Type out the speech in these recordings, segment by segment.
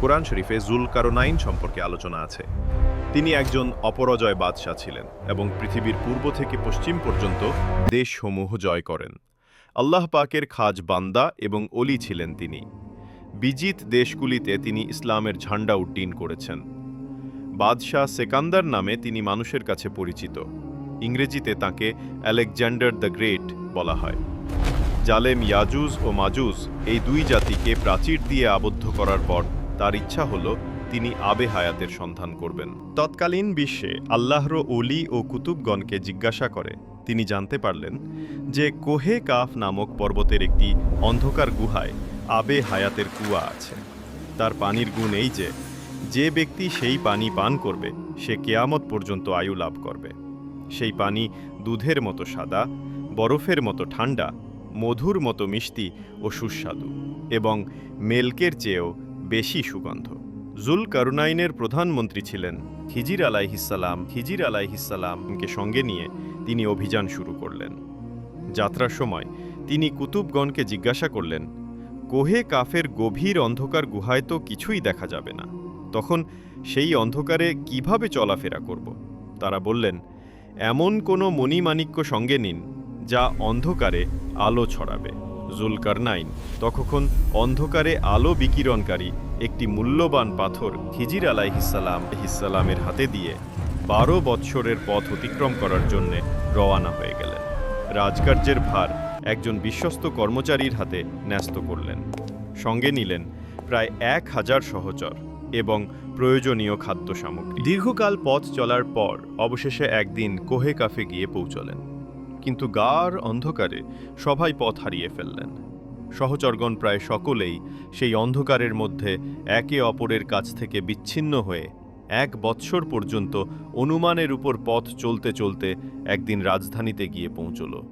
কোরআন শরীফে জুল কারোনাইন সম্পর্কে আলোচনা আছে। তিনি একজন অপরজয় বাদশাহ ছিলেন এবং পৃথিবীর পূর্ব থেকে পশ্চিম পর্যন্ত দেশসমূহ জয় করেন। আল্লাহ পাকের খাজ বান্দা এবং অলি ছিলেন তিনি। বিজিত দেশগুলিতে তিনি ইসলামের ঝান্ডা উড্ডীন করেছেন। বাদশাহ সেকান্দার নামে তিনি মানুষের কাছে পরিচিত। ইংরেজিতে তাকে আলেকজান্ডার দ্য গ্রেট বলা হয়। জালেম ইয়াজুজ ও মাজুজ এই দুই জাতিকে প্রাচীর দিয়ে আবদ্ধ করার পর তার ইচ্ছা হল তিনি আবে হায়াতের সন্ধান করবেন। তৎকালীন বিশ্বে আল্লাহর অলি ও কুতুবগণকে জিজ্ঞাসা করে, তিনি জানতে পারলেন যে কোহে কাফ নামক পর্বতের একটি অন্ধকার গুহায় আবে হায়াতের কুয়া আছে। তার পানির গুণ এই যে যে ব্যক্তি সেই পানি পান করবে, সে কেয়ামত পর্যন্ত আয়ু লাভ করবে। সেই পানি দুধের মতো সাদা, বরফের মতো ঠান্ডা মধুর মতো মিষ্টি ও সুস্বাদু এবং মেলকের চেয়েও বেশি সুগন্ধ। জুল কারুনাইনের প্রধানমন্ত্রী ছিলেন খিজির আলাইহিসাল্লাম খিজির আলাইহিসাল্লামকে সঙ্গে নিয়ে তিনি অভিযান শুরু করলেন। যাত্রার সময় তিনি কুতুবগণকে জিজ্ঞাসা করলেন, কোহে কাফের গভীর অন্ধকার গুহায় তো কিছুই দেখা যাবে না। তখন সেই অন্ধকারে কীভাবে চলাফেরা করব? তারা বললেন, এমন কোনো মণিমাণিক্য সঙ্গে নিন, যা অন্ধকারে আলো ছড়াবে। জুলকারনাইন। তখন অন্ধকারে আলো বিকিরণকারী একটি মূল্যবান পাথর খিজির আলাইহিসাল্লাম হিসালামের হাতে দিয়ে বারো বৎসরের পথ অতিক্রম করার জন্যে রওয়ানা হয়ে গেলেন। রাজকার্যের ভার একজন বিশ্বস্ত কর্মচারীর হাতে ন্যস্ত করলেন। সঙ্গে নিলেন প্রায় এক হাজার সহচর এবং প্রয়োজনীয় খাদ্য সামগ্রী। দীর্ঘকাল পথ চলার পর অবশেষে একদিন কোহে কাফে গিয়ে পৌঁছলেন। কিন্তু গার অন্ধকারে সবাই পথ হারিয়ে ফেললেন। সহচরগণ প্রায় সকলেই সেই অন্ধকারের মধ্যে একে অপরের কাছ থেকে বিচ্ছিন্ন হয়ে এক বৎসর পর্যন্ত অনুমানের উপর পথ চলতে চলতে একদিন রাজধানীতে গিয়ে পৌঁছল।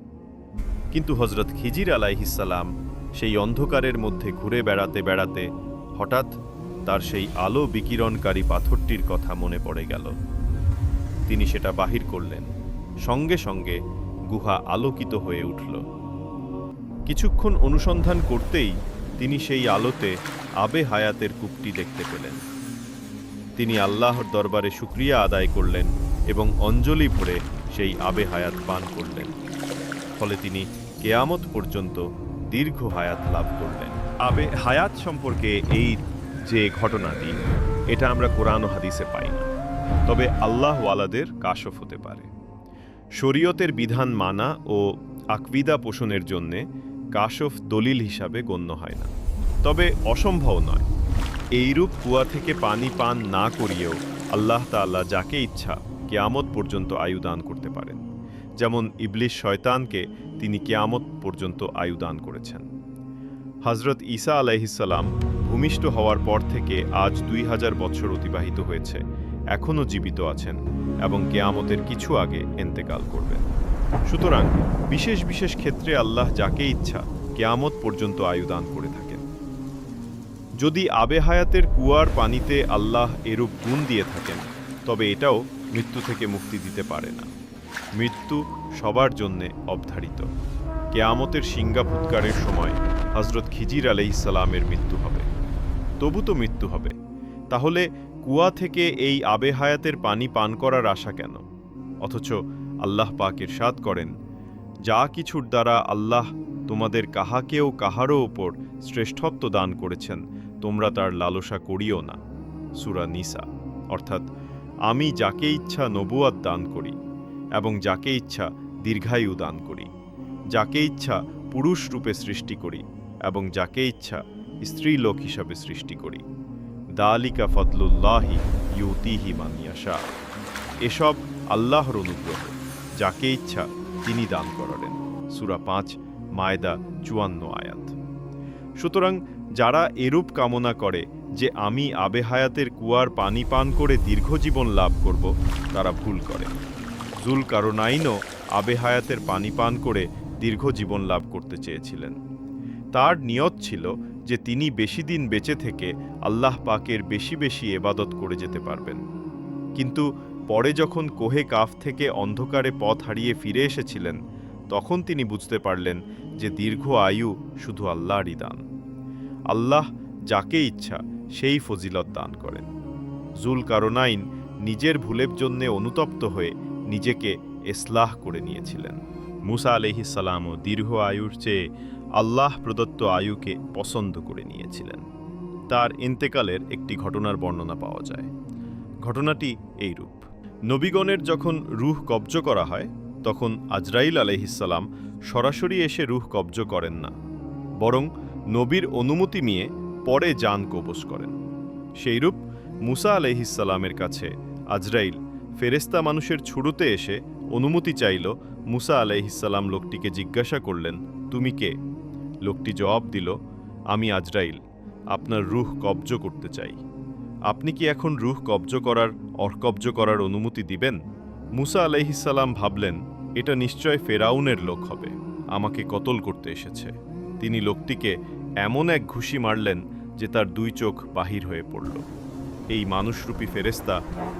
কিন্তু হজরত খিজির আলাইহিসাল্লাম সেই অন্ধকারের মধ্যে ঘুরে বেড়াতে বেড়াতে হঠাৎ তার সেই আলো বিকিরণকারী পাথরটির কথা মনে পড়ে গেল। তিনি সেটা বাহির করলেন। সঙ্গে সঙ্গে গুহা আলোকিত হয়ে উঠল। কিছুক্ষণ অনুসন্ধান করতেই তিনি সেই আলোতে আবে হায়াতের কূপটি দেখতে পেলেন। তিনি আল্লাহর দরবারে শুক্রিয়া আদায় করলেন এবং অঞ্জলি ভরে সেই আবে হায়াত পান করলেন। ফলে তিনি কেয়ামত পর্যন্ত দীর্ঘ হায়াত লাভ করলেন। আবে হায়াত সম্পর্কে এই যে ঘটনাটি, এটা আমরা কোরআন হাদিসে পাই না। তবে আল্লাহ ওয়ালাদের কাশফ হতে পারে। শরীয়তের বিধান মানা ও আকবিদা পোষণের জন্যে কাশফ দলিল হিসাবে গণ্য হয় না। তবে অসম্ভব নয়। এইরূপ কুয়া থেকে পানি পান না করিয়েও আল্লাহ তাআলা যাকে ইচ্ছা কেয়ামত পর্যন্ত আয়ু দান করতে পারেন। যেমন ইবলিশ শয়তানকে তিনি কেয়ামত পর্যন্ত আয়ু দান করেছেন। হজরত ঈসা আলাইহিসাল্লাম ভূমিষ্ঠ হওয়ার পর থেকে আজ দুই হাজার বছর অতিবাহিত হয়েছে। এখনও জীবিত আছেন এবং কেয়ামতের কিছু আগে এন্তেকাল করবেন। সুতরাং বিশেষ বিশেষ ক্ষেত্রে আল্লাহ যাকে ইচ্ছা কেয়ামত পর্যন্ত আয়ু দান করে থাকেন। যদি আবে হায়াতের কুয়ার পানিতে আল্লাহ এরূপ গুণ দিয়ে থাকেন, তবে এটাও মৃত্যু থেকে মুক্তি দিতে পারে না। মৃত্যু সবার জন্যে অবধারিত। কেয়ামতের সিঙ্গা ফুৎকারের সময় হজরত খিজির আলাইসালামের মৃত্যু হবে। তবু তো মৃত্যু হবে। তাহলে কুয়া থেকে এই আবে হায়াতের পানি পান করার আশা কেন? অথচ আল্লাহ পাক ইরশাদ করেন, যা কিছুর দ্বারা আল্লাহ তোমাদের কাহাকেও কাহারও ওপর শ্রেষ্ঠত্ব দান করেছেন, তোমরা তার লালসা করিও না। সুরা নিসা। অর্থাৎ, আমি যাকে ইচ্ছা নবুয়াত দান করি এবং যাকে ইচ্ছা দীর্ঘায়ু দান করি, যাকে ইচ্ছা পুরুষ রূপে সৃষ্টি করি এবং যাকে ইচ্ছা স্ত্রীলোক হিসাবে সৃষ্টি করি। দালিকা ফদলুল্লাহি ইউতিহি মানিয়াশা এসব আল্লাহর অনুগ্রহ, যাকে ইচ্ছা তিনি দান করালেন। সুরা পাঁচ, মায়দা চুয়ান্ন আয়াত। সুতরাং যারা এরূপ কামনা করে যে আমি আবে হায়াতের কুয়ার পানি পান করে দীর্ঘজীবন লাভ করব, তারা ভুল করে। জুল কারোনাইনও আবে হায়াতের পানি পান করে দীর্ঘজীবন লাভ করতে চেয়েছিলেন। তার নিয়ত ছিল যে তিনি বেশি দিন বেঁচে থেকে আল্লাহ পাকের বেশি বেশি এবাদত করে যেতে পারবেন। কিন্তু পরে যখন কোহে কাফ থেকে অন্ধকারে পথ হারিয়ে ফিরে এসেছিলেন, তখন তিনি বুঝতে পারলেন যে দীর্ঘ আয়ু শুধু আল্লাহরই দান। আল্লাহ যাকে ইচ্ছা সেই ফজিলত দান করেন। জুল কারনাইন নিজের ভুলের জন্যে অনুতপ্ত হয়ে নিজেকে এসলাহ করে নিয়েছিলেন। মুসা আলহিসাল্লামও দীর্ঘ আয়ুর চেয়ে আল্লাহ প্রদত্ত আয়ুকে পছন্দ করে নিয়েছিলেন। তার ইন্তেকালের একটি ঘটনার বর্ণনা পাওয়া যায়। ঘটনাটি এইরূপ। নবীগণের যখন রুহ কব্জ করা হয়, তখন আজরাইল আলহিসাল্লাম সরাসরি এসে রুহ কব্জ করেন না, বরং নবীর অনুমতি নিয়ে পরে যান কবজ করেন। সেইরূপ মুসা আলহিসাল্লামের কাছে আজরাইল ফেরেস্তা মানুষের ছুড়ুতে এসে অনুমতি চাইল মুসা আলহিসাল্লাম লোকটিকে জিজ্ঞাসা করলেন, তুমি কে? লোকটি জবাব দিল, আমি আজরাইল, আপনার রুহ কব্জ করতে চাই। আপনি কি এখন রুহ কব্জ করার অর্কব্জ করার অনুমতি দিবেন? মুসা আলাইহিসাল্লাম ভাবলেন, এটা নিশ্চয় ফেরাউনের লোক হবে, আমাকে কতল করতে এসেছে। তিনি লোকটিকে এমন এক ঘুষি মারলেন যে তার দুই চোখ বাহির হয়ে পড়ল। এই মানুষরূপী ফেরেস্তা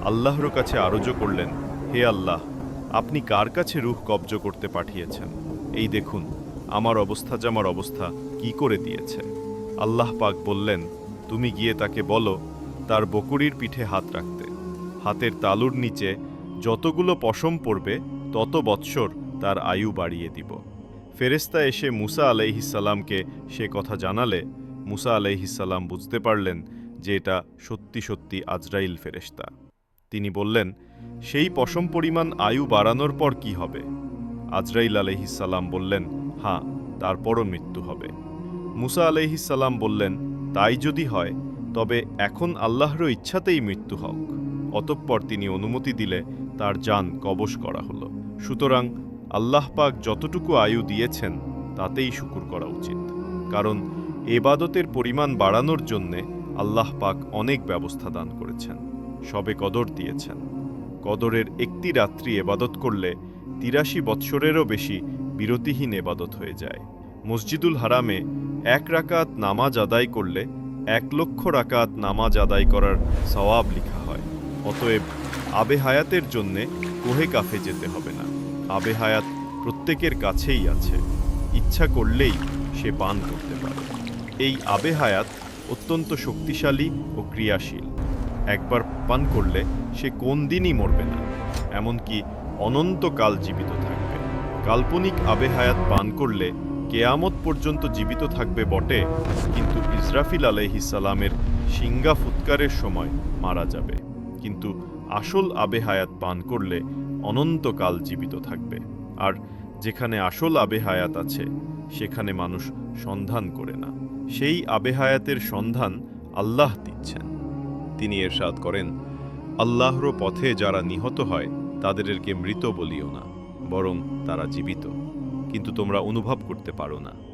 আল্লাহর কাছে আরোজ করলেন, হে আল্লাহ, আপনি কার কাছে রুহ কব্জ করতে পাঠিয়েছেন? এই দেখুন আমার অবস্থা জামার অবস্থা, কি করে দিয়েছে? আল্লাহ পাক বললেন, তুমি গিয়ে তাকে বলো, তার বকুরির পিঠে হাত রাখতে। হাতের তালুর নিচে যতগুলো পশম পড়বে, তত বৎসর তার আয়ু বাড়িয়ে দিব। ফেরেস্তা এসে মুসা আলাইহিসাল্লামকে সে কথা জানালে, মুসা আলাইহিসাল্লাম বুঝতে পারলেন যে এটা সত্যি সত্যি আজরাইল ফেরেস্তা তিনি বললেন, সেই পশম পরিমাণ আয়ু বাড়ানোর পর কি হবে? আজরাইল আলহিসাল্লাম বললেন হ্যাঁ তারপরও মৃত্যু হবে। মুসা আলহিসাল্লাম বললেন, তাই যদি হয়, তবে এখন আল্লাহর ইচ্ছাতেই মৃত্যু হোক। অতঃপর তিনি অনুমতি দিলে তার যান কবশ করা হলো। সুতরাং আল্লাহ পাক যতটুকু আয়ু দিয়েছেন, তাতেই শুকুর করা উচিত। কারণ এবাদতের পরিমাণ বাড়ানোর জন্যে আল্লাহ পাক অনেক ব্যবস্থা দান করেছেন। সবে কদর দিয়েছেন। কদরের একটি রাত্রি এবাদত করলে তিরাশি বৎসরেরও বেশি বিরতিহীন এবাদত হয়ে যায়। মসজিদুল হারামে এক রাকাত নামাজ আদায় করলে এক লক্ষ রাকাত নামাজ আদায় করার সওয়াব লিখা হয়। অতএব আবে হায়াতের জন্যে কোহে কাফে যেতে হবে না। আবে হায়াত প্রত্যেকের কাছেই আছে। ইচ্ছা করলেই সে পান করতে পারে। এই আবে হায়াত অত্যন্ত শক্তিশালী ও ক্রিয়াশীল। একবার পান করলে সে কোন দিনই মরবে না। এমনকি অনন্তকাল জীবিত থাকবে। কাল্পনিক আবেহায়াত পান করলে কেয়ামত পর্যন্ত জীবিত থাকবে বটে, কিন্তু ইসরাফিল আলাইহিসালামের সিঙ্গা ফুৎকারের সময় মারা যাবে। কিন্তু আসল আবে হায়াত পান করলে অনন্তকাল জীবিত থাকবে। আর যেখানে আসল আবে হায়াত আছে, সেখানে মানুষ সন্ধান করে না। সেই আবে হায়াতের সন্ধান আল্লাহ দিচ্ছেন। তিনি এরশাদ করেন, আল্লাহর পথে যারা নিহত হয়, তাদেরকে মৃত বলিও না। বরং তারা জীবিত। কিন্তু তোমরা অনুভব করতে পারো না।